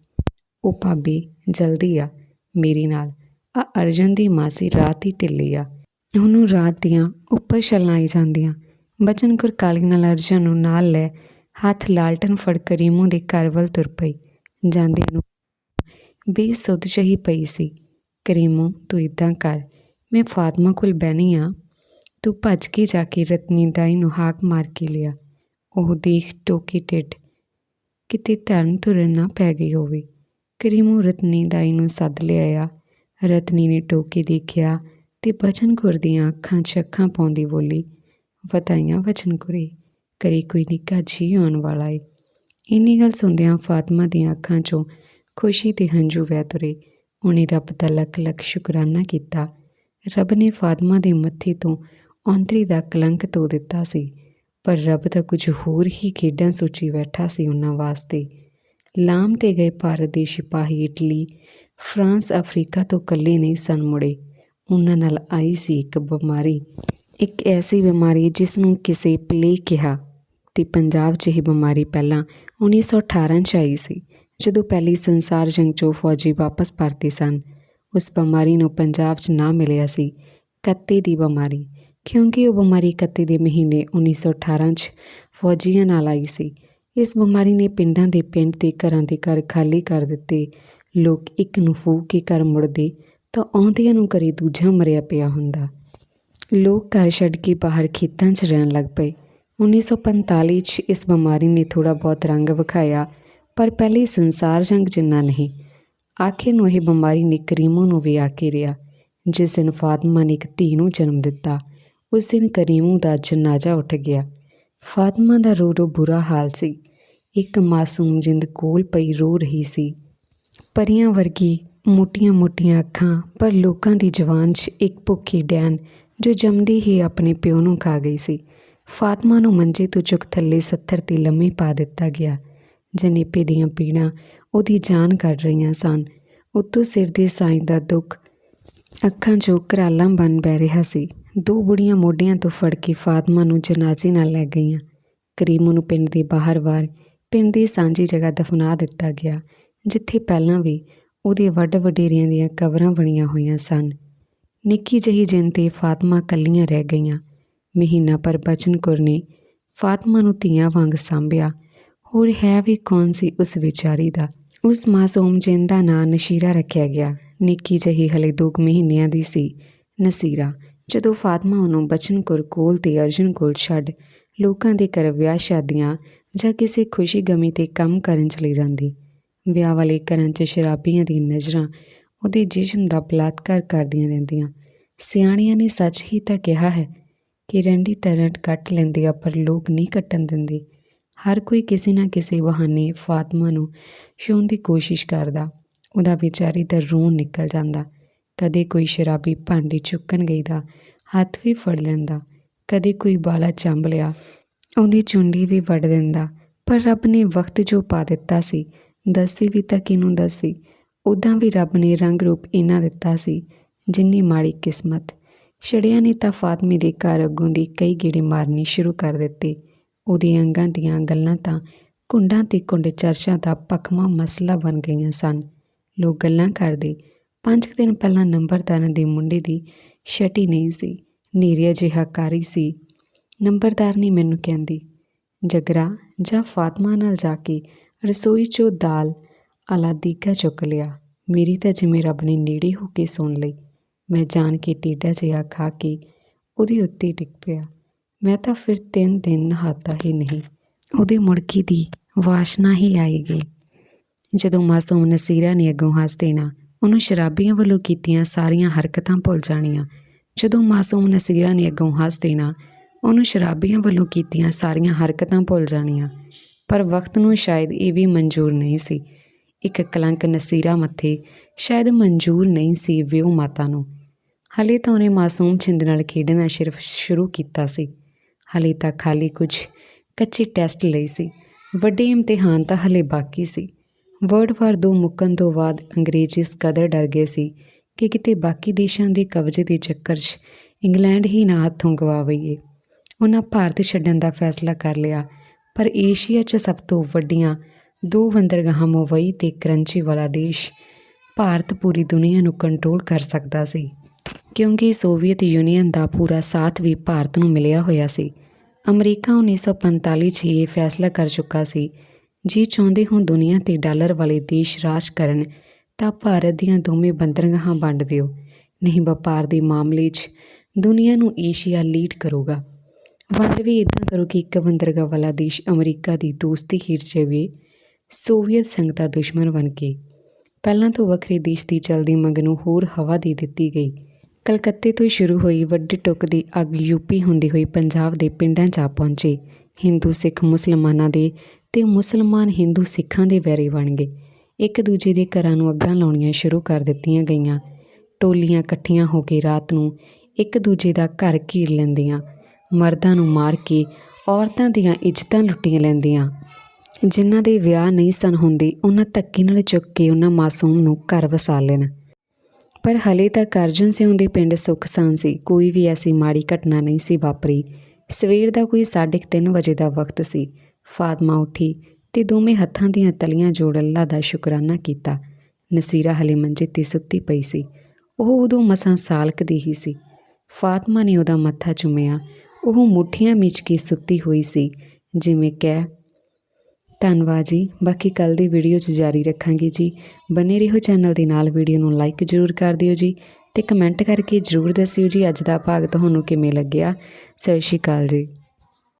ਉਹ ਭਾਬੀ ਜਲਦੀ ਆ, ਮੇਰੀ ਨਾਲ। ਆ ਅਰਜਨ ਦੀ ਮਾਸੀ ਰਾਤ ਹੀ ਢਿੱਲੀ ਆ। ਉਹਨੂੰ ਰਾਤ ਦੀਆਂ ਉੱਪਰ ਛੱਲਾਂ ਜਾਂਦੀਆਂ। ਬਚਨ ਕੌਰ ਕਾਲੀ ਨਾਲ ਅਰਜਨ ਨੂੰ ਨਾਲ ਲੈ, ਹੱਥ ਲਾਲਟਨ ਫੜ ਕਰੀਮੂ ਦੇ ਘਰ ਵੱਲ ਤੁਰ ਪਈ। ਜਾਂਦਿਆਂ ਨੂੰ ਬੇਸੁੱਧ ਜਿਹੀ ਪਈ ਸੀ। ਕਰੀਮੋ, ਤੂੰ ਇਦਾਂ ਕਰ। ਮੈਂ ਫਾਤਮਾ ਕੋਲ ਬਹਿਣੀ ਆ। ਤੂੰ ਭੱਜ ਕੇ ਜਾ ਕੇ ਰਤਨੀ ਦਾਈ ਨੂੰ ਹਾਕ ਮਾਰ ਕੇ ਲਿਆ। ਉਹ ਦੇਖ ਟੋਕੀ ਟਿੱਡ। ਕਿਤੇ ਧਰਨ ਤੁਰਨ ਨਾ ਪੈ ਗਈ ਹੋਵੇ। ਕਰੀਮੂ ਰਤਨੀ ਦਾਈ ਨੂੰ ਸੱਦ ਲਿਆਇਆ। ਰਤਨੀ ਨੇ ਟੋਕੇ ਦੇਖਿਆ ਤੇ ਬਚਨ ਕੌਰ ਦੀਆਂ ਅੱਖਾਂ 'ਚ ਅੱਖਾਂ ਪਾਉਂਦੀ ਬੋਲੀ, ਵਧਾਈਆਂ ਬਚਨ ਕੁਰੇ ਕਰੀ ਕੋਈ ਨਿੱਕਾ ਜੀ ਆਉਣ ਵਾਲਾ ਏ। ਇੰਨੀ ਗੱਲ ਸੁਣਦਿਆਂ ਫਾਤਮਾ ਦੀਆਂ ਅੱਖਾਂ 'ਚੋਂ ਖੁਸ਼ੀ ਤੇ ਹੰਝੂ ਵਹਿ ਤੁਰੇ। ਉਹਨੇ ਰੱਬ ਦਾ ਲੱਖ ਲੱਖ ਸ਼ੁਕਰਾਨਾ ਕੀਤਾ। ਰੱਬ ਨੇ ਫਾਤਮਾ ਦੇ ਮੱਥੇ ਤੋਂ ਔਂਤਰੀ ਦਾ ਕਲੰਕ ਧੋ ਦਿੱਤਾ ਸੀ, ਪਰ ਰੱਬ ਤਾਂ ਕੁਝ ਹੋਰ ਹੀ ਖੇਡਾਂ ਸੋਚੀ ਬੈਠਾ ਸੀ ਉਹਨਾਂ ਵਾਸਤੇ। ਲਾਮ ਤੇ ਗਏ ਭਾਰਤ ਦੇ ਸਿਪਾਹੀ ਇਟਲੀ, ਫਰਾਂਸ, ਅਫਰੀਕਾ ਤੋਂ ਇਕੱਲੇ ਨਹੀਂ ਸਨ ਮੁੜੇ। ਉਹਨਾਂ ਨਾਲ ਆਈ ਸੀ ਇੱਕ ਬਿਮਾਰੀ, ਇੱਕ ਐਸੀ ਬਿਮਾਰੀ ਜਿਸ ਨੂੰ ਕਿਸੇ ਪਲੇ ਕਿਹਾ। ਤੇ ਪੰਜਾਬ 'ਚ ਇਹ ਬਿਮਾਰੀ ਪਹਿਲਾਂ 1918 'ਚ ਆਈ ਸੀ। ਜਦੋਂ ਪਹਿਲੀ ਸੰਸਾਰ ਜੰਗ 'ਚੋਂ ਫੌਜੀ ਵਾਪਸ ਪਰਤੇ ਸਨ, ਉਸ ਬਿਮਾਰੀ ਨੂੰ ਪੰਜਾਬ 'ਚ ਨਾ ਮਿਲਿਆ ਸੀ, ਕੱਤੇ ਦੀ ਬਿਮਾਰੀ, ਕਿਉਂਕਿ ਉਹ ਬਿਮਾਰੀ ਕੱਤੇ ਦੇ ਮਹੀਨੇ 1918 'ਚ ਫੌਜੀਆਂ ਨਾਲ ਆਈ ਸੀ। ਇਸ ਬਿਮਾਰੀ ਨੇ ਪਿੰਡਾਂ ਦੇ ਪਿੰਡ ਤੇ ਘਰਾਂ ਦੇ ਘਰ ਖਾਲੀ ਕਰ ਦਿੱਤੇ। ਲੋਕ ਇੱਕ ਨੂੰ ਫੂਕ ਕੇ ਘਰ ਮੁੜਦੇ ਤਾਂ ਆਉਂਦਿਆਂ ਨੂੰ ਕਰੇ ਦੂਜਾ ਮਰਿਆ ਪਿਆ ਹੁੰਦਾ। ਲੋਕ ਘਰ ਛੱਡ ਕੇ ਬਾਹਰ ਖੇਤਾਂ 'ਚ ਰਹਿਣ ਲੱਗ ਪਏ। 1945 'ਚ ਇਸ ਬਿਮਾਰੀ ਨੇ ਥੋੜ੍ਹਾ ਬਹੁਤ ਰੰਗ ਵਿਖਾਇਆ ਪਰ ਪਹਿਲੀ ਸੰਸਾਰ ਜੰਗ ਜਿੰਨਾ ਨਹੀਂ ਆਖਿਰ ਨੂੰ ਇਹ ਬਿਮਾਰੀ ਨੇ ਕਰੀਮੂ ਨੂੰ ਵੀ ਆ ਘੇਰਿਆ ਜਿਸ ਦਿਨ ਫਾਤਿਮਾ ਨੇ ਇੱਕ ਧੀ ਨੂੰ ਜਨਮ ਦਿੱਤਾ, ਉਸ ਦਿਨ ਕਰੀਮੂ ਦਾ ਜਨਾਜ਼ਾ ਉੱਠ ਗਿਆ। ਫਾਤਮਾ ਦਾ ਰੋ ਰੋ ਬੁਰਾ ਹਾਲ ਸੀ। ਇੱਕ ਮਾਸੂਮ ਜਿੰਦ ਕੋਲ ਪਈ ਰੋ ਰਹੀ ਸੀ। ਪਰੀਆਂ ਵਰਗੀ ਮੋਟੀਆਂ-ਮੋਟੀਆਂ ਅੱਖਾਂ, ਪਰ ਲੋਕਾਂ ਦੀ ਜਵਾਨ 'ਚ ਇੱਕ ਭੁੱਖੀ ਡੈਨ ਜੋ ਜੰਮਦੀ ਹੀ ਆਪਣੇ ਪਿਓ ਨੂੰ ਖਾ ਗਈ ਸੀ। ਫਾਤਿਮਾ ਨੂੰ ਮੰਜੇ ਤੋਂ ਚੁੱਕ ਥੱਲੇ ਸੱਥਰ ਤੇ ਲੰਮੀ ਪਾ ਦਿੱਤਾ ਗਿਆ। ਜਨੇਪੇ ਦੀਆਂ ਪੀੜਾਂ ਉਹਦੀ ਜਾਨ ਕੱਢ ਰਹੀਆਂ ਸਨ। ਉੱਤੋਂ ਸਿਰ ਦੇ ਸਾਈਂ ਦਾ ਦੁੱਖ ਅੱਖਾਂ 'ਚੋਂ ਕਰਾਲਾਂ ਬਨ ਬਹਿ ਰਿਹਾ ਸੀ। ਦੋ ਬੁੜੀਆਂ ਮੋਢਿਆਂ ਤੋਂ ਫੜ ਕੇ ਫਾਤਮਾ ਨੂੰ ਜਨਾਜ਼ੇ ਨਾਲ ਲੈ ਗਈਆਂ। ਕਰੀਮ ਨੂੰ ਪਿੰਡ ਦੇ ਬਾਹਰ ਵਾਰ, ਪਿੰਡ ਦੀ ਸਾਂਝੀ ਜਗ੍ਹਾ ਦਫਨਾ ਦਿੱਤਾ ਗਿਆ, ਜਿੱਥੇ ਪਹਿਲਾਂ ਵੀ ਉਹਦੇ ਵੱਡ ਵਡੇਰਿਆਂ ਦੀਆਂ ਕਬਰਾਂ ਬਣੀਆਂ ਹੋਈਆਂ ਸਨ। ਨਿੱਕੀ ਜਿਹੀ ਜਿੰਨ ਤੇ ਫਾਤਮਾ ਕੱਲੀਆਂ ਰਹਿ ਗਈਆਂ। ਮਹੀਨਾ ਪਰ ਬਚਨ ਕੌਰ ਨੇ ਫਾਤਮਾ ਨੂੰ ਧੀਆਂ ਵਾਂਗ ਸਾਂਭਿਆ। ਹੋਰ ਹੈ ਵੀ ਕੌਣ ਸੀ ਉਸ ਵਿਚਾਰੀ ਦਾ? ਉਸ ਮਾਸੂਮ ਜਿੰਨ ਦਾ ਨਾਂ ਨਸ਼ੀਰਾ ਰੱਖਿਆ ਗਿਆ। ਨਿੱਕੀ ਜਿਹੀ ਹਲੇ ਦੋ ਕੁ ਮਹੀਨਿਆਂ ਦੀ ਸੀ। ਨਸੀਰਾ, ਜਦੋਂ ਫਾਤਮਾ ਉਹਨੂੰ ਬਚਨ ਕੌਰ ਕੋਲ ਤੇ ਅਰਜਨ ਕੋਲ ਛੱਡ ਲੋਕਾਂ ਦੇ ਘਰ ਵਿਆਹ ਸ਼ਾਦੀਆਂ ਜਾਂ ਕਿਸੇ ਖੁਸ਼ੀ ਗਮੀ ਤੇ ਕੰਮ ਕਰਨ ਚਲੀ ਜਾਂਦੀ, ਵਿਆਹ ਵਾਲੇ ਘਰਾਂ 'ਚ ਸ਼ਰਾਬੀਆਂ ਦੀ ਨਜ਼ਰਾਂ ਉਹਦੇ ਜਿਸਮ ਦਾ ਬਲਾਤਕਾਰ ਕਰਦੀਆਂ ਰਹਿੰਦੀਆਂ। ਸਿਆਣੀਆਂ ਨੇ ਸੱਚ ਹੀ ਤਾਂ ਕਿਹਾ ਹੈ ਕਿ ਰੰਡੀ ਤਰ੍ਹਾਂ ਕੱਟ ਲੈਂਦੀ ਆ ਪਰ ਲੋਕ ਨਹੀਂ ਕੱਟਣ ਦਿੰਦੇ। ਹਰ ਕੋਈ ਕਿਸੇ ਨਾ ਕਿਸੇ ਬਹਾਨੇ ਫਾਤਮਾ ਨੂੰ ਛੂਹਣ ਦੀ ਕੋਸ਼ਿਸ਼ ਕਰਦਾ। ਉਹਦਾ ਵਿਚਾਰੀ ਦਾ ਰੋਣ ਨਿਕਲ ਜਾਂਦਾ। ਕਦੇ ਕੋਈ ਸ਼ਰਾਬੀ ਭਾਂਡੇ ਚੁੱਕਣ ਗਈ ਦਾ ਹੱਥ ਵੀ ਫੜ ਲੈਂਦਾ। ਕਦੇ ਕੋਈ ਬਾਲਾ ਚੰਬ ਲਿਆ, ਉਹਦੀ ਚੁੰਡੀ ਵੀ ਵੱਢ ਦਿੰਦਾ। ਪਰ ਰੱਬ ਨੇ ਵਕਤ ਜੋ ਪਾ ਦਿੱਤਾ ਸੀ ਦੱਸੀ ਵੀ ਤਾਂ ਕਿਹਨੂੰ ਦੱਸੀ ਉਦਾਂ ਵੀ ਰੱਬ ਨੇ ਰੰਗ ਰੂਪ ਇਹਨਾਂ ਦਿੱਤਾ ਸੀ, ਜਿੰਨੀ ਮਾੜੀ ਕਿਸਮਤ। ਛੜਿਆਂ ਨੇ ਤਾਂ ਫਾਤਮੇ ਦੇ ਘਰ ਅੱਗੋਂ ਦੀ ਕਈ ਗੇੜੇ ਮਾਰਨੀ ਸ਼ੁਰੂ ਕਰ ਦਿੱਤੇ। ਉਹਦੇ ਅੰਗਾਂ ਦੀਆਂ ਗੱਲਾਂ ਤਾਂ ਕੁੰਡਾਂ ਤੇ ਕੁੰਡ ਚਰਚਾ ਦਾ ਪੱਕਮਾ ਮਸਲਾ ਬਣ ਗਈਆਂ ਸਨ। ਲੋਕ ਗੱਲਾਂ ਕਰਦੇ, ਪੰਜ ਕੁ ਦਿਨ ਪਹਿਲਾਂ ਨੰਬਰਦਾਰਾਂ ਦੇ ਮੁੰਡੇ ਦੀ ਛਟੀ ਨਹੀਂ ਸੀ, ਨੀਰਿਆ ਜਿਹਾ ਕਾਰੀ ਸੀ। ਨੰਬਰਦਾਰ ਨੇ ਮੈਨੂੰ ਕਹਿੰਦੀ, ਜਗਰਾ, ਜਾਂ ਫਾਤਮਾ ਨਾਲ ਜਾ ਕੇ ਰਸੋਈ 'ਚੋਂ ਦਾਲ ਅਲਾ ਦੀਗਾ ਚੁੱਕ ਲਿਆ। ਮੇਰੀ ਤਾਂ ਜਿਵੇਂ ਰੱਬ ਨੇ ਨੇੜੇ ਹੋ ਕੇ ਸੁਣ ਲਈ। ਮੈਂ ਜਾਣ ਕੇ ਟੇਡਾ ਜਿਹਾ ਖਾ ਕੇ ਉਹਦੇ ਉੱਤੇ ਡਿੱਗ ਪਿਆ। ਮੈਂ ਤਾਂ ਫਿਰ ਤਿੰਨ ਦਿਨ ਨਹਾਤਾ ਹੀ ਨਹੀਂ। ਉਹਦੇ ਮੁੜਕੀ ਦੀ ਵਾਸ਼ਨਾ ਹੀ ਆਏਗੀ ਜਦੋਂ ਮਾਸੂਮ ਨਸੀਰਾ ਨੇ ਅੱਗੋਂ ਹੱਸ ਦੇਣਾ, ਉਹਨੂੰ ਸ਼ਰਾਬੀਆਂ ਵੱਲੋਂ ਕੀਤੀਆਂ ਸਾਰੀਆਂ ਹਰਕਤਾਂ ਭੁੱਲ ਜਾਣੀਆਂ। ਜਦੋਂ ਮਾਸੂਮ ਨਸੀਰਾ ਨੇ ਅੱਗੋਂ ਹੱਸ ਦੇਣਾ, ਉਹਨੂੰ ਸ਼ਰਾਬੀਆਂ ਵੱਲੋਂ ਕੀਤੀਆਂ ਸਾਰੀਆਂ ਹਰਕਤਾਂ ਭੁੱਲ ਜਾਣੀਆਂ। ਪਰ ਵਕਤ ਨੂੰ ਸ਼ਾਇਦ ਇਹ ਵੀ ਮਨਜ਼ੂਰ ਨਹੀਂ ਸੀ। ਇੱਕ ਕਲੰਕ ਨਸੀਰਾ ਮੱਥੇ ਸ਼ਾਇਦ ਮਨਜ਼ੂਰ ਨਹੀਂ ਸੀ ਵਿਉ ਮਾਤਾ ਨੂੰ। ਹਲੇ ਤਾਂ ਉਹਨੇ ਮਾਸੂਮ ਛਿੰਦ ਨਾਲ ਖੇਡਣਾ ਸਿਰਫ ਸ਼ੁਰੂ ਕੀਤਾ ਸੀ। ਹਲੇ ਤਾਂ ਖਾਲੀ ਕੁਝ ਕੱਚੇ ਟੈਸਟ ਲਈ ਸੀ। ਵੱਡੇ ਇਮਤਿਹਾਨ ਤਾਂ ਹਲੇ ਬਾਕੀ ਸੀ। ਵਰਲਡ ਵਾਰ ਦੋ ਮੁੱਕਣ ਤੋਂ ਬਾਅਦ ਅੰਗਰੇਜ਼ ਇਸ ਕਦਰ ਡਰ ਗਏ ਸੀ ਕਿ ਕਿਤੇ ਬਾਕੀ ਦੇਸ਼ਾਂ ਦੇ ਕਬਜ਼ੇ ਦੇ ਚੱਕਰ 'ਚ ਇੰਗਲੈਂਡ ਹੀ ਨਾ ਹੱਥੋਂ ਗਵਾ ਬਈਏ ਉਹਨਾਂ ਭਾਰਤ ਛੱਡਣ ਦਾ ਫੈਸਲਾ ਕਰ ਲਿਆ, ਪਰ ਏਸ਼ੀਆ 'ਚ ਸਭ ਤੋਂ ਵੱਡੀਆਂ ਦੋ ਬੰਦਰਗਾਹਾਂ ਮੁੰਬਈ ਤੇ ਕਰੰਚੀ ਵਾਲਾ ਦੇਸ਼ ਭਾਰਤ ਪੂਰੀ ਦੁਨੀਆ ਨੂੰ ਕੰਟਰੋਲ ਕਰ ਸਕਦਾ ਸੀ। ਕਿਉਂਕਿ ਸੋਵੀਅਤ ਯੂਨੀਅਨ ਦਾ ਪੂਰਾ ਸਾਥ ਵੀ ਭਾਰਤ ਨੂੰ ਮਿਲਿਆ ਹੋਇਆ ਸੀ। ਅਮਰੀਕਾ 1945 'ਚ ਇਹ ਫੈਸਲਾ ਕਰ ਚੁੱਕਾ ਸੀ, ਜੇ ਚਾਹੁੰਦੇ ਹੋ ਦੁਨੀਆ ਤੇ ਡਾਲਰ ਵਾਲੇ ਦੇਸ਼ ਰਾਜ ਕਰਨ, ਤਾਂ ਭਾਰਤ ਦੀਆਂ ਦੋਵੇਂ ਬੰਦਰਗਾਹਾਂ ਵੰਡ ਦਿਓ, ਨਹੀਂ ਵਪਾਰ ਦੇ ਮਾਮਲੇ 'ਚ ਦੁਨੀਆ ਨੂੰ ਏਸ਼ੀਆ ਲੀਡ ਕਰੂਗਾ। ਵੰਡ ਵੀ ਇਦਾਂ ਕਰੋ ਕਿ ਇੱਕ ਬੰਦਰਗਾਹ ਵਾਲਾ ਦੇਸ਼ ਅਮਰੀਕਾ ਦੀ ਦੋਸਤੀ ਹੇਠ ਜਾਵੇ, ਸੋਵੀਅਤ ਸੰਘ ਦਾ ਦੁਸ਼ਮਣ ਬਣ ਕੇ। ਪਹਿਲਾਂ ਤੋਂ ਵੱਖਰੇ ਦੇਸ਼ ਦੀ ਚਲਦੀ ਮੰਗ ਨੂੰ ਹੋਰ ਹਵਾ ਦੇ ਦਿੱਤੀ ਗਈ। ਕਲਕੱਤੇ ਤੋਂ ਸ਼ੁਰੂ ਹੋਈ ਵੱਡੀ ਟੁੱਕ ਦੀ ਅੱਗ ਯੂਪੀ ਹੁੰਦੀ ਹੋਈ ਪੰਜਾਬ ਦੇ ਪਿੰਡਾਂ 'ਚ ਆ ਪਹੁੰਚੀ। ਹਿੰਦੂ, ਸਿੱਖ, ਮੁਸਲਮਾਨਾਂ ਦੇ ਤੇ ਮੁਸਲਮਾਨ ਹਿੰਦੂ ਸਿੱਖਾਂ ਦੇ ਵੈਰੀ ਬਣ ਗਏ। ਇੱਕ ਦੂਜੇ ਦੇ ਘਰਾਂ ਨੂੰ ਅੱਗਾਂ ਲਾਉਣੀਆਂ ਸ਼ੁਰੂ ਕਰ ਦਿੱਤੀਆਂ ਗਈਆਂ। ਟੋਲੀਆਂ ਇਕੱਠੀਆਂ ਹੋ ਕੇ ਰਾਤ ਨੂੰ ਇੱਕ ਦੂਜੇ ਦਾ ਘਰ ਘੀਰ ਲੈਂਦੀਆਂ। ਮਰਦਾਂ ਨੂੰ ਮਾਰ ਕੇ ਔਰਤਾਂ ਦੀਆਂ ਇੱਜ਼ਤਾਂ ਲੁੱਟੀਆਂ ਲੈਂਦੀਆਂ। ਜਿਨ੍ਹਾਂ ਦੇ ਵਿਆਹ ਨਹੀਂ ਸਨ ਹੁੰਦੇ, ਉਹਨਾਂ ਧੱਕੇ ਨਾਲ ਚੁੱਕ ਕੇ ਉਹਨਾਂ ਮਾਸੂਮ ਨੂੰ ਘਰ ਵਸਾ ਲੈਣ। ਪਰ ਹਲੇ ਤੱਕ ਅਰਜਨ ਸਿੰਘ ਦੇ ਪਿੰਡ ਸੁਖਸਾਨ ਸੀ। ਕੋਈ ਵੀ ਐਸੀ ਮਾੜੀ ਘਟਨਾ ਨਹੀਂ ਸੀ ਵਾਪਰੀ। ਸਵੇਰ ਦਾ ਕੋਈ 3:30 ਵਜੇ ਦਾ ਵਕਤ ਸੀ। ਫਾਤਮਾ ਉੱਠੀ ਤੇ ਦੋਵੇਂ ਹੱਥਾਂ ਦੀਆਂ ਤਲੀਆਂ ਜੋੜ ਅੱਲਾ ਦਾ ਸ਼ੁਕਰਾਨਾ ਕੀਤਾ। ਨਸੀਰਾ ਹਲੇ ਮੰਜੇ ਤੇ ਸੁੱਤੀ ਪਈ ਸੀ। ਉਹ ਉਦੋਂ ਮਸਾਂ ਸਾਲਕ ਦੀ ਹੀ ਸੀ। ਫਾਤਮਾ ਨੇ ਉਹਦਾ ਮੱਥਾ ਚੁੰਮਿਆ। ਉਹ ਮੁੱਠੀਆਂ ਮਿਚ ਕੇ ਸੁੱਤੀ ਹੋਈ ਸੀ। ਜਿਵੇਂ ਕਹਿ ਧੰਨਵਾਦ ਜੀ। ਬਾਕੀ ਕੱਲ ਦੀ ਵੀਡੀਓ 'ਚ ਜਾਰੀ ਰੱਖਾਂਗੇ ਜੀ। ਬਨੇ ਰਹੋ ਚੈਨਲ ਦੇ ਨਾਲ ਵੀਡੀਓ ਨੂੰ ਲਾਈਕ ਜ਼ਰੂਰ ਕਰ ਦਿਓ ਜੀ ਤੇ ਕਮੈਂਟ ਕਰਕੇ ਜ਼ਰੂਰ ਦੱਸਿਓ ਜੀ ਅੱਜ ਦਾ ਭਾਗ ਤੁਹਾਨੂੰ ਕਿਵੇਂ ਲੱਗਿਆ। ਸਤਿ ਸ਼੍ਰੀ ਅਕਾਲ ਜੀ।